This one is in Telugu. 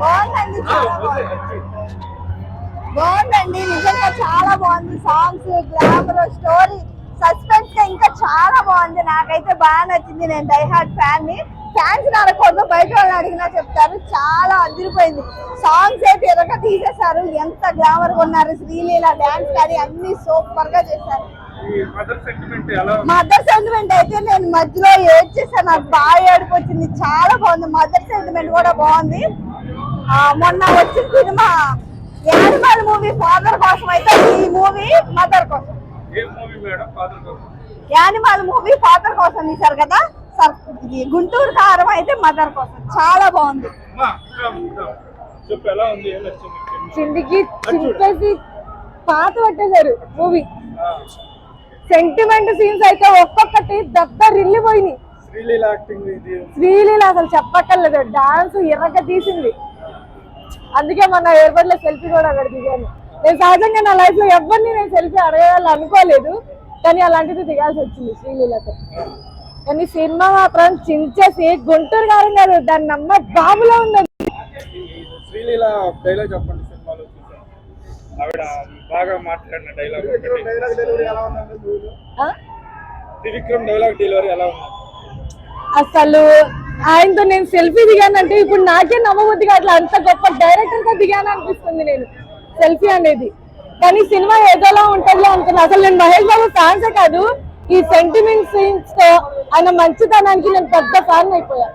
బాగుందండి బాగుందండి నిజంగా చాలా బాగుంది. సాంగ్స్ గ్లామర్ స్టోరీ సస్పెన్స్గా ఇంకా చాలా బాగుంది. నాకైతే బాగా నచ్చింది. నేను డైహార్ట్ ఫ్యాన్ని ఫ్యాన్స్ అడగకూడదు బయట వాళ్ళు అడిగినా చెప్తారు. చాలా అదిరిపోయింది. సాంగ్స్ అయితే ఎదక తీసేశారు. ఎంత గ్లామర్గా ఉన్నారు శ్రీలీల డాన్స్ కానీ అన్ని సూపర్గా చేశారు. మదర్ సెంటిమెంట్ ఎలా ఉంది? మదర్ సెంటిమెంట్ అయితే నేను మధ్యలో ఏడ్చేసాను నాకు బాగా ఏడుపు వచ్చింది. చాలా బాగుంది. మదర్ సెంటిమెంట్ కూడా బాగుంది. మొన్న వచ్చిన సినిమా యానిమల్ మూవీ ఫాదర్ కోసం అయితే ఈ మూవీ మదర్ కోసం. ఏ మూవీ మేడం ఫాదర్ కోసం? యానిమల్ మూవీ ఫాదర్ కోసం తీశారు కదా? గుంటూరు కారం అయితే మదర్ కోసం. చాలా బాగుంది? చిందికి చింపేసి పాత పట్టేశారు మూవీ. ఆ, సెంటిమెంట్ సీన్స్ అయితే ఒక్కొక్కటి దెబ్బ రిల్లిపోయినాయి శ్రీలీల అసలు చెప్పక్కర్లేదు. డాన్స్ ఎర్రగా తీసింది. అందుకే మన ఎయిర్పోర్ట్లో సెల్ఫీ కూడా అక్కడ దిగాను. నేను సహజంగా నా లైఫ్లో ఎవరిని నేను సెల్ఫీ అడగాలని అనుకోలేదు. కానీ అలాంటిది దిగాల్సి వచ్చింది శ్రీలీలతో. కానీ సినిమా మాత్రం చించేసి గుంటూరు గారం కాదు దాని నమ్మ బాబులో ఉంది శ్రీలీల చెప్పండి ఆవిడ బాగా మాట్లాడిన డైలాగ్? త్రివిక్రమ్ డైలాగ్ డెలివరీ ఎలా ఉంది? అసలు ఆయనతో నేను సెల్ఫీ దిగానంటే ఇప్పుడు నాకే నమ్మబుద్ధి కావట్లే అంత గొప్ప డైరెక్టర్గా దిగాను అనిపిస్తుంది నేను. సెల్ఫీ అనేది. కానీ సినిమా ఏదోలా ఉంటుందో అనుకున్నా. అసలు నేను మహేష్ బాబు ఫ్యాన్సే కాదు. ఈ సెంటిమెంట్ సీన్స్తో ఆయన మంచితనానికి నేను పెద్ద ఫ్యాన్ అయిపోయా.